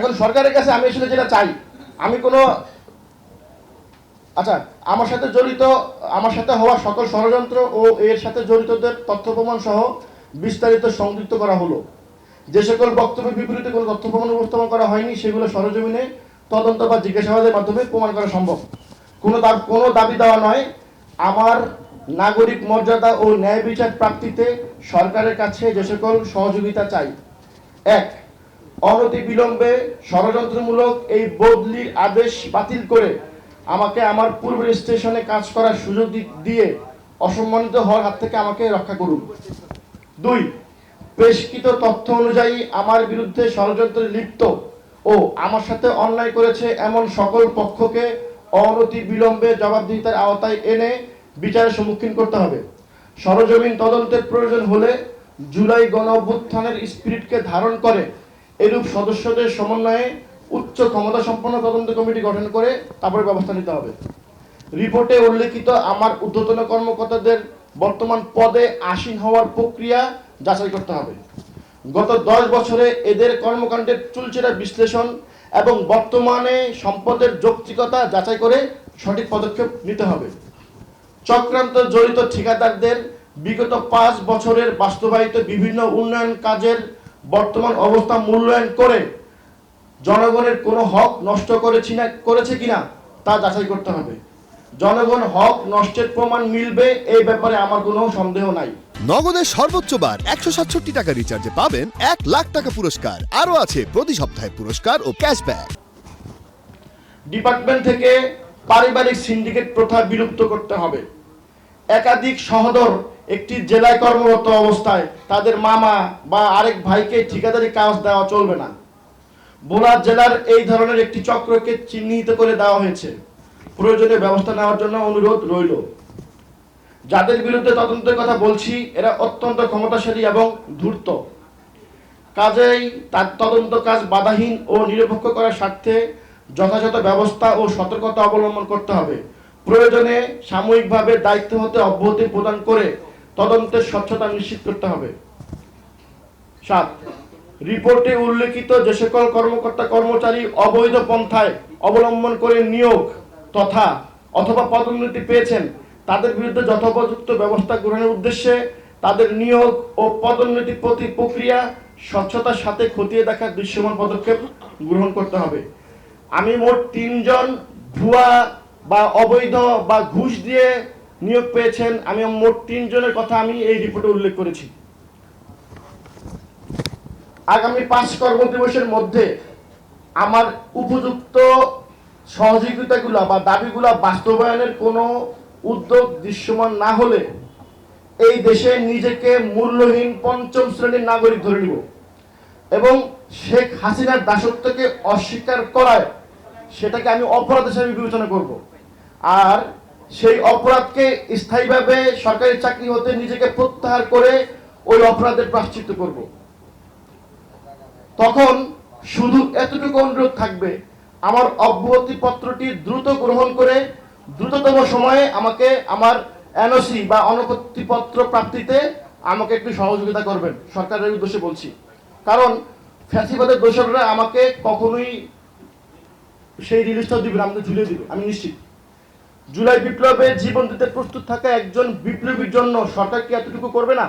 এখন সরকারের কাছে আমি আসলে যেটা চাই, আমি কোনো আচ্ছা আমার সাথে জড়িত, আমার সাথে হওয়া সকল ষড়যন্ত্র ও এর সাথে জড়িতদের তথ্য প্রমাণ সহ বিস্তারিত সংযুক্ত করা হলো। যে সকল বক্তব্যের বিপরীতে কোনো তথ্য প্রমাণ উপস্থাপন করা হয়নি, সেগুলো সরজমিনে তদন্ত বা জিজ্ঞাসাবাদের মাধ্যমে প্রমাণ করা সম্ভব। কোনো কোনো দাবি দেওয়া নয়। আমার নাগরিক মর্যাদা ও ন্যায় বিচার প্রাপ্তিতে সরকারের কাছে যে সকল সহযোগিতা চাই। এক অনতি বিলম্বে ষড়যন্ত্রমূলক এই বদলির আদেশ বাতিল করে আমাকে আমার পূর্বের স্টেশনে কাজ করার সুযোগ দিয়ে অসম্মানিত হওয়ার হাত থেকে আমাকে রক্ষা করুন। দুই পেশকৃত তথ্য অনুযায়ী আমার বিরুদ্ধে ষড়যন্ত্রে লিপ্ত ও আমার সাথে অন্যায় করেছে এমন সকল পক্ষকে অনতি বিলম্বে জবাবদিহিতার আওতায় এনে বিচারের সম্মুখীন করতে হবে। সরজমিন তদন্তের প্রয়োজন হলে জুলাই গণ অভ্যুত্থানের স্পিরিটকে ধারণ করে এরূপ সদস্যদের সমন্বয়ে উচ্চ ক্ষমতা সম্পন্ন তদন্ত কমিটি গঠন করে তারপরে ব্যবস্থা নিতে হবে। রিপোর্টে উল্লেখিত আমার ঊর্ধ্বতন কর্মকর্তাদের বর্তমান পদে আসীন হওয়ার প্রক্রিয়া যাচাই করতে হবে। গত দশ বছরে এদের কর্মকাণ্ডের চুলচেরা বিশ্লেষণ এবং বর্তমানে সম্পদের যৌক্তিকতা যাচাই করে সঠিক পদক্ষেপ নিতে হবে। চক্রান্ত জড়িত ঠিকাদারদের বিগত পাঁচ বছরের বাস্তবায়িত বিভিন্ন উন্নয়ন কাজের বর্তমান অবস্থা মূল্যায়ন করে জনগণের কোনো হক নষ্ট করেছি না করেছে কিনা তা যাচাই করতে হবে। জনগণ হক নষ্টের প্রমাণ মিলবে এই ব্যাপারে আমার কোনো সন্দেহ নাই। নগদের সর্বোচ্চ বার একশো সাতষট্টি টাকা রিচার্জে পাবেন এক লাখ টাকা পুরস্কার। আরও আছে প্রতি সপ্তাহে পুরস্কার ও ক্যাশব্যাক ডিপার্টমেন্ট থেকে পারিবারিক সিন্ডিকেট প্রথা বিলুপ্ত করতে হবে। একাধিক সহদর একটি জেলায় কর্মরত অবস্থায় তাদের মামা বা আরেক ভাইকে ঠিকাদারি কাজ দেওয়া চলবে না। ভোলা জেলার এই ধরনের একটি চক্রকে চিহ্নিত করে দেওয়া হয়েছে। প্রয়োজনে ব্যবস্থা নেওয়ার জন্য অনুরোধ রইল। যাদের বিরুদ্ধে তদন্তের কথা বলছি, এরা অত্যন্ত ক্ষমতাশালী এবং ধূর্ত। কাজেই তার তদন্ত কাজ বাধাহীন ও নিরপেক্ষ করার স্বার্থে যথাযথ ব্যবস্থা ও সতর্কতা অবলম্বন করতে হবে। প্রয়োজনে সাময়িকভাবে দায়িত্ব হতে অব্যাহতি প্রদান করে তদন্তের স্বচ্ছতা নিশ্চিত করতে হবে। সাত, রিপোর্টে উল্লেখিত যে সকল কর্মকর্তা কর্মচারী অবৈধ পন্থায় অবলম্বন করে নিয়োগ তথা অথবা পদোন্নতি পেয়েছেন, তাদের বিরুদ্ধে যথোপযুক্ত ব্যবস্থা গ্রহণের উদ্দেশ্যে তাদের নিয়োগ ও পদোন্নতি প্রতি প্রক্রিয়া স্বচ্ছতার সাথে খতিয়ে দেখার দৃশ্যমান পদক্ষেপ গ্রহণ করতে হবে। আমি মোট তিনজন ভুয়া বা অবৈধ বা ঘুষ দিয়ে নিয়োগ পেয়েছেন, আমি মোট তিনজনের কথা আমি এই রিপোর্টে উল্লেখ করেছি। আগামী পাঁচ কর্মদিবসের মধ্যে আমার উপযুক্ত সহযোগিতাগুলো বা দাবিগুলো বাস্তবায়নের কোনো উদ্যোগ দৃশ্যমান না হলে এই দেশে নিজেকে মূল্যহীন পঞ্চম শ্রেণির নাগরিক ধরে নিব এবং শেখ হাসিনার দাসত্বকে অস্বীকার করায় সেটাকে আমি অপরাধ হিসেবে বিবেচনা করব। আর সেই অপরাধকে স্থায়ীভাবে সরকারি চাকরি হতে নিজেকে প্রত্যাহার করে ওই অপরাধের প্রাশ্চিত্য করব। তখন শুধু এতটুকু অনুরোধ থাকবে, আমার অব্যাহতি পত্রটি দ্রুত গ্রহণ করে দ্রুততম সময়ে আমাকে আমার এনওসি বা অনুপত্তিপত্র প্রাপ্তিতে আমাকে একটু সহযোগিতা করবেন, সরকারের উদ্দেশ্যে বলছি। কারণ ফ্যাসিবাদের দোষররা আমাকে কখনোই সেই রিলিজটা দিবেন আমাকে ঝুলিয়ে দিবে, আমি নিশ্চিত। জুলাই বিপ্লবে জীবন দিতে প্রস্তুত থাকা একজন বিপ্লবীর জন্য সরকার কি এতটুকু করবে না?